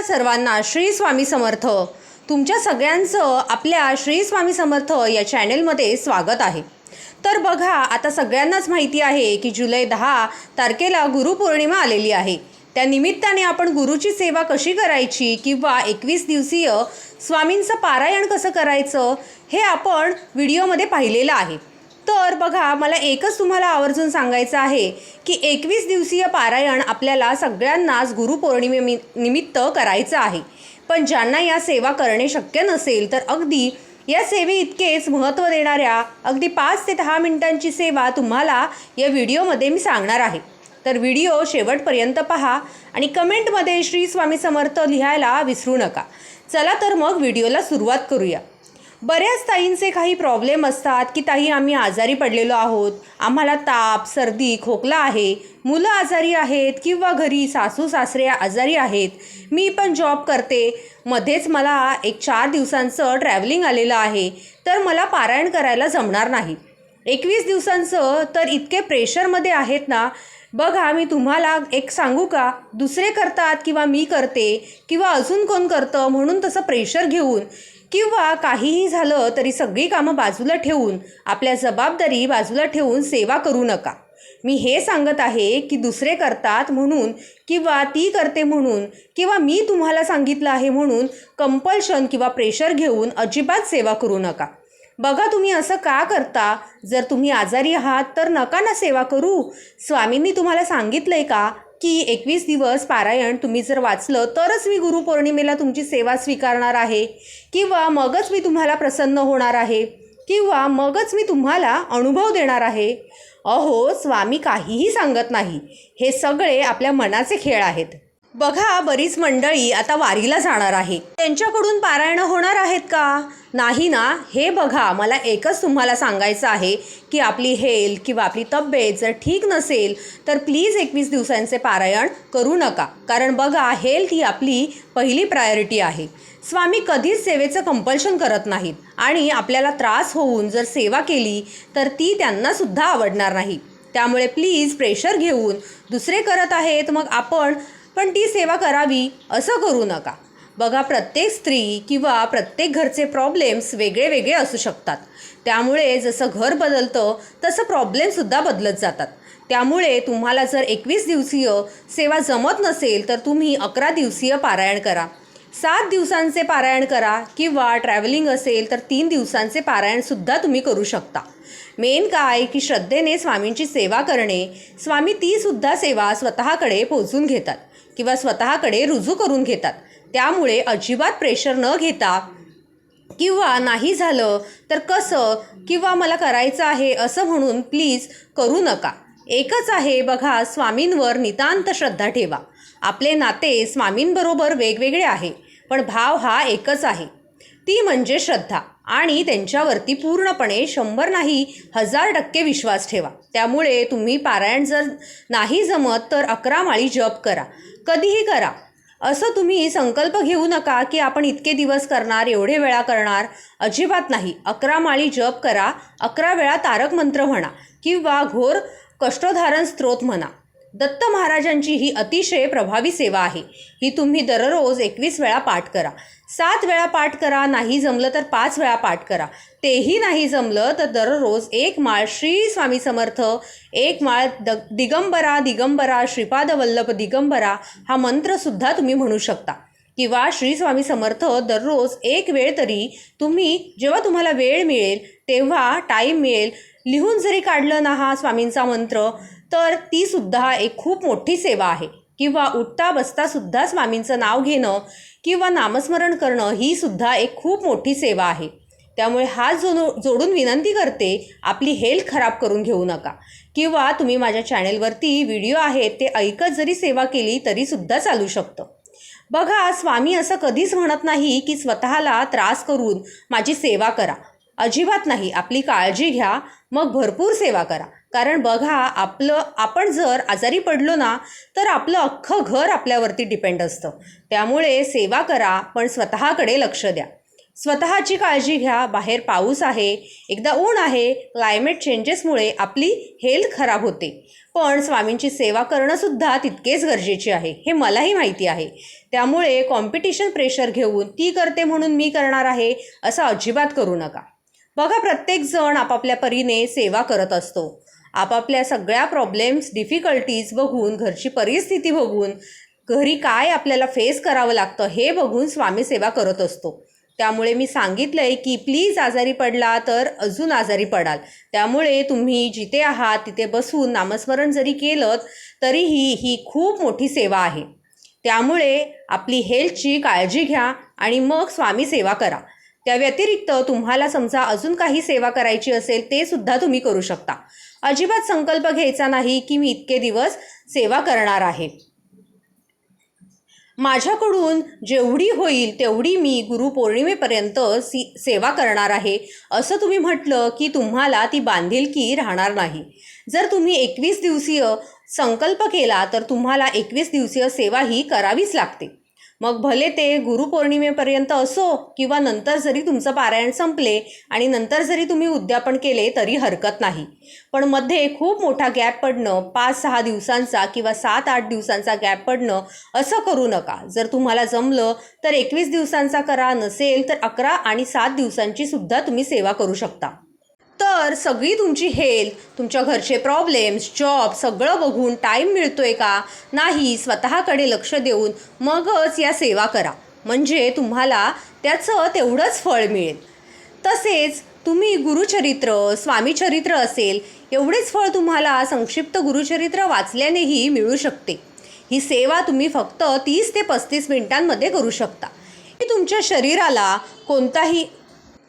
नमस्कार सर्वांना श्री स्वामी समर्थ. तुमच्या सगळ्यांचं आपल्या श्री स्वामी समर्थ या चॅनेलमध्ये स्वागत आहे. तर बघा आता सगळ्यांनाच माहिती आहे की जुलै दहा तारखेला गुरुपौर्णिमा आलेली आहे. त्या निमित्ताने आपण गुरुची सेवा कशी करायची किंवा एकवीस दिवसीय स्वामींचं पारायण कसं करायचं हे आपण व्हिडिओमध्ये पाहिलेलं आहे. तर बघा मला एकच तुम्हाला आवर्जून सांगायचं आहे की एकवीस दिवसीय पारायण आपल्याला सगळ्यांनाच गुरुपौर्णिमे निमित्त करायचं आहे. पण ज्यांना या सेवा करणे शक्य नसेल तर अगदी या सेवे इतकेच महत्त्व देणाऱ्या अगदी पाच ते दहा मिनिटांची सेवा तुम्हाला या व्हिडिओमध्ये मी सांगणार आहे. तर व्हिडिओ शेवटपर्यंत पहा आणि कमेंटमध्ये श्री स्वामी समर्थ लिहायला विसरू नका. चला तर मग व्हिडिओला सुरुवात करूया. बऱ्याच ताईंचे काही प्रॉब्लेम असतात की ताई आम्ही आजारी पडलेलो आहोत. आम्हाला ताप सर्दी खोकला आहे. मुलं आजारी आहेत किंवा घरी सासू सासरे आजारी आहेत. मी पण जॉब करते. मध्येच मला एक चार दिवसांचं ट्रॅव्हलिंग आलेलं आहे. तर मला पारायण करायला जमणार नाही. एकवीस दिवसांचं तर इतके प्रेशरमध्ये आहेत ना बघा मी तुम्हाला एक सांगू का? दुसरे करतात किंवा मी करते किंवा अजून कोण करतं म्हणून तसं प्रेशर घेऊन किंवा काहीही झालं तरी सगळी कामं बाजूला ठेवून आपल्या जबाबदारी बाजूला ठेवून सेवा करू नका. मी हे सांगत आहे की दुसरे करतात म्हणून किंवा ती करते म्हणून किंवा मी तुम्हाला सांगितलं आहे म्हणून कंपल्शन किंवा प्रेशर घेऊन अजिबात सेवा करू नका. बघा तुम्ही असं का करता? जर तुम्ही आजारी आहात तर नका ना सेवा करू. स्वामींनी तुम्हाला सांगितलं आहे का? की एकवीस दिवस पारायण तुम्ही जर वाचलं तरच मी गुरुपौर्णिमेला तुमची सेवा स्वीकारणार आहे. किंवा मगच मी तुम्हाला प्रसन्न होणार आहे. किंवा मगच मी तुम्हाला अनुभव देणार आहे. अहो स्वामी काहीही सांगत नाही. हे सगळे आपल्या मनाचे खेळ आहेत. बघा बरीच मंडळी आता वारीला जाणार आहे. त्यांच्याकडून पारायण होणार आहेत का? नाही ना? हे बघा मला एकच तुम्हाला सांगायचं आहे की आपली हेल्थ किंवा आपली तब्येत जर ठीक नसेल तर प्लीज एकवीस दिवसांचे पारायण करू नका. कारण बघा हेल्थ ही आपली पहिली प्रायोरिटी आहे. स्वामी कधीच सेवेचं कंपल्शन करत नाहीत आणि आपल्याला त्रास होऊन जर सेवा केली तर ती त्यांनासुद्धा आवडणार नाही. त्यामुळे प्लीज प्रेशर घेऊन दुसरे करत आहेत मग आपण पण ती सेवा करावी असं करू नका. बघा प्रत्येक स्त्री किंवा प्रत्येक घरचे प्रॉब्लेम्स वेगळे वेगळे असू शकतात. त्यामुळे जसं घर बदलतं तसं प्रॉब्लेमसुद्धा बदलत जातात. त्यामुळे तुम्हाला जर एकवीस दिवसीय सेवा जमत नसेल तर तुम्ही अकरा दिवसीय पारायण करा. सात दिवसांचे पारायण करा किंवा ट्रॅव्हलिंग असेल तर तीन दिवसांचे पारायणसुद्धा तुम्ही करू शकता. मेन काय की श्रद्धेने स्वामींची सेवा करणे स्वामी तीसुद्धा सेवा स्वतःकडे पोचून घेतात. किंवा स्वतःकडे रुजू करून घेतात. त्यामुळे अजिबात प्रेशर न घेता किंवा नाही झालं तर कसं किंवा मला करायचं आहे असं म्हणून प्लीज करू नका. एकच आहे बघा स्वामींवर नितांत श्रद्धा ठेवा. आपले नाते स्वामींबरोबर वेगवेगळे आहे पण भाव हा एकच आहे. ती म्हणजे श्रद्धा. आणि त्यांच्यावरती पूर्णपणे शंभर नाही हजार टक्के विश्वास ठेवा. त्यामुळे तुम्ही पारायण जर नाही जमत तर अकरा माळी जप करा. कधीही करा. असं तुम्ही संकल्प घेऊ नका की आपण इतके दिवस करणार एवढे वेळा करणार. अजिबात नाही. अकरा माळी जप करा. अकरा वेळा तारक मंत्र म्हणा किंवा घोर कष्टोधारण स्त्रोत म्हणा. दत्त महाराजांची ही अतिशय प्रभावी सेवा आहे. ही तुम्ही दररोज एकवीस वेळा पाठ करा. सात वेळा पाठ करा नाही जमलं तर पाच वेळा पाठ करा. तेही नाही जमलं तर दररोज एक माळ श्री स्वामी समर्थ एक माळ द दिगंबरा दिगंबरा श्रीपाद वल्लभ दिगंबरा हा मंत्रसुद्धा तुम्ही म्हणू शकता. किंवा श्री स्वामी समर्थ दररोज एक वेळ तरी तुम्ही जेव्हा तुम्हाला वेळ मिळेल तेव्हा टाईम मिळेल लिहून जरी काढलं ना हा स्वामींचा मंत्र तर तीसुद्धा एक खूप मोठी सेवा आहे. किंवा उठता बसतासुद्धा स्वामींचं नाव घेणं किंवा नामस्मरण करणं ही सुद्धा एक खूप मोठी सेवा आहे. त्यामुळे हात जो जोडून विनंती करते आपली हेल्थ खराब करून घेऊ नका. किंवा तुम्ही माझ्या चॅनेलवरती व्हिडिओ आहेत ते ऐकत जरी सेवा केली तरीसुद्धा चालू शकतं. बघा स्वामी असं कधीच म्हणत नाही की स्वतःला त्रास करून माझी सेवा करा. अजिबात नाही. आपली काळजी घ्या. मग भरपूर सेवा करा. कारण बघा आपलं आपण जर आजारी पडलो ना तर आपलं अख्खं घर आपल्यावरती डिपेंड असतं. त्यामुळे सेवा करा पण स्वतःकडे लक्ष द्या. स्वतःची काळजी घ्या. बाहेर पाऊस आहे एकदा ऊन आहे क्लायमेट चेंजेसमुळे आपली हेल्थ खराब होते. पण स्वामींची सेवा करणंसुद्धा तितकेच गरजेचे आहे. हे मलाही माहिती आहे. त्यामुळे कॉम्पिटिशन प्रेशर घेऊन ती करते म्हणून मी करणार आहे असं अजिबात करू नका. बघा प्रत्येकजण आपापल्या परीने सेवा करत असतो. आपापल्या सगळ्या प्रॉब्लेम्स डिफिकल्टीज बघून घरची परिस्थिती बघून घरी काय आपल्याला फेस करावं लागतं हे बघून स्वामी सेवा करत असतो. त्यामुळे मी सांगितलं आहे की प्लीज आजारी पडला तर अजून आजारी पडाल. त्यामुळे तुम्ही जिथे आहात तिथे बसून नामस्मरण जरी केलं तरीही ही खूप मोठी सेवा आहे. त्यामुळे आपली हेल्थची काळजी घ्या आणि मग स्वामी सेवा करा. त्या व्यतिरिक्त तुम्हाला समजा अजून काही सेवा करायची असेल ते सुद्धा तुम्ही करू शकता. अजिबात संकल्प घ्यायचा नाही की मी इतके दिवस सेवा करणार आहे. माझ्याकडून जेवढी होईल तेवढी मी गुरुपौर्णिमेपर्यंत सी सेवा करणार आहे. असं तुम्ही म्हटलं की तुम्हाला ती बांधिलकी राहणार नाही. जर तुम्ही एकवीस दिवसीय संकल्प केला तर तुम्हाला एकवीस दिवसीय सेवा ही करावीच लागते. मग भले ते गुरुपौर्णिमेपर्यंत असो किंवा नंतर जरी तुमचं पारायण संपले आणि नंतर जरी तुम्ही उद्यापन केले तरी हरकत नाही. पण मध्ये खूप मोठा गॅप पडणं पाच सहा दिवसांचा किंवा सात आठ दिवसांचा गॅप पडणं असं करू नका. जर तुम्हाला जमलं तर एकवीस दिवसांचा करा नसेल तर अकरा आणि सात दिवसांची सुद्धा तुम्ही सेवा करू शकता. तर सगळी तुमची हेल्थ तुमच्या घरचे प्रॉब्लेम्स जॉब सगळं बघून टाईम मिळतोय का? नाही स्वतःकडे लक्ष देऊन मगच या सेवा करा. म्हणजे तुम्हाला त्याचं तेवढंच फळ मिळेल. तसेच तुम्ही गुरुचरित्र स्वामीचरित्र असेल एवढेच फळ तुम्हाला संक्षिप्त गुरुचरित्र वाचल्यानेही मिळू शकते. ही सेवा तुम्ही फक्त तीस ते पस्तीस मिनिटांमध्ये करू शकता. की तुमच्या शरीराला कोणताही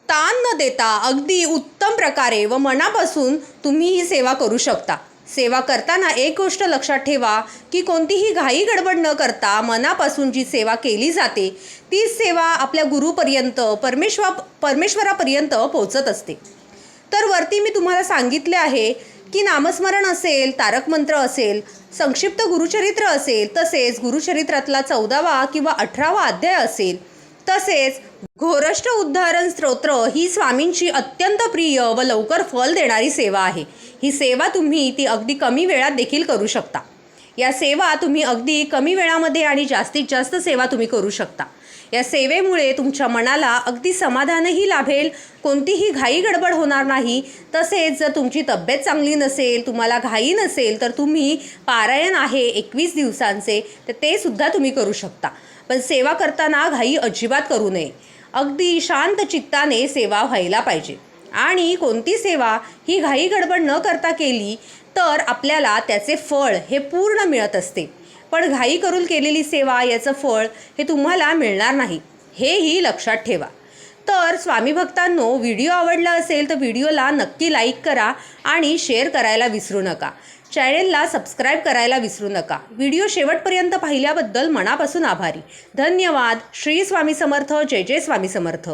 ताण न देता अगदी उत्तम प्रकारे व मनापासून तुम्ही ही सेवा करू शकता. सेवा करताना एक गोष्ट लक्षात ठेवा की कोणतीही घाई गडबड न करता मनापासून जी सेवा केली जाते तीच सेवा आपल्या गुरुपर्यंत परमेश्वर परमेश्वरापर्यंत पोहोचत असते. तर वरती मी तुम्हाला सांगितले आहे की नामस्मरण असेल तारक मंत्र असेल संक्षिप्त गुरुचरित्र असेल तसेच गुरुचरित्रातला चौदावा किंवा अठरावा अध्याय असेल तसेच घोरष्ट उद्धारण स्तोत्र ही स्वामींची अत्यंत प्रिय व लवकर फल देणारी सेवा आहे. ही सेवा तुम्ही ती अगदी कमी वेळात देखील करू शकता. या सेवा तुम्ही अगदी कमी वेळामध्ये आणि जास्तीत जास्त सेवा तुम्ही करू शकता. या सेवेमुळे तुमच्या मनाला अगदी समाधानही लाभेल कोणतीही घाई गडबड होणार नाही. तसेच जर तुमची तब्येत चांगली नसेल तुम्हाला घाई नसेल तर तुम्ही पारायण आहे एकवीस दिवसांचे तर ते सुद्धा तुम्ही करू शकता. पण सेवा करताना घाई अजिबात करू नये. अगदी शांत चित्ताने सेवा व्हायला पाहिजे. आणि कोणती सेवा ही घाई गडबड न करता केली तर आपल्याला त्याचे फळ हे पूर्ण मिळत असते. पण घाई करून केलेली सेवा याचं फळ हे तुम्हाला मिळणार नाही. हेही लक्षात ठेवा. तर स्वामी भक्तांनो व्हिडिओ आवडला असेल तर व्हिडिओला नक्की लाईक करा आणि शेअर करायला विसरू नका. चॅनेलला सबस्क्राईब करायला विसरू नका. व्हिडिओ शेवटपर्यंत पाहिल्याबद्दल मनापासून आभारी. धन्यवाद. श्री स्वामी समर्थ. जय जय स्वामी समर्थ.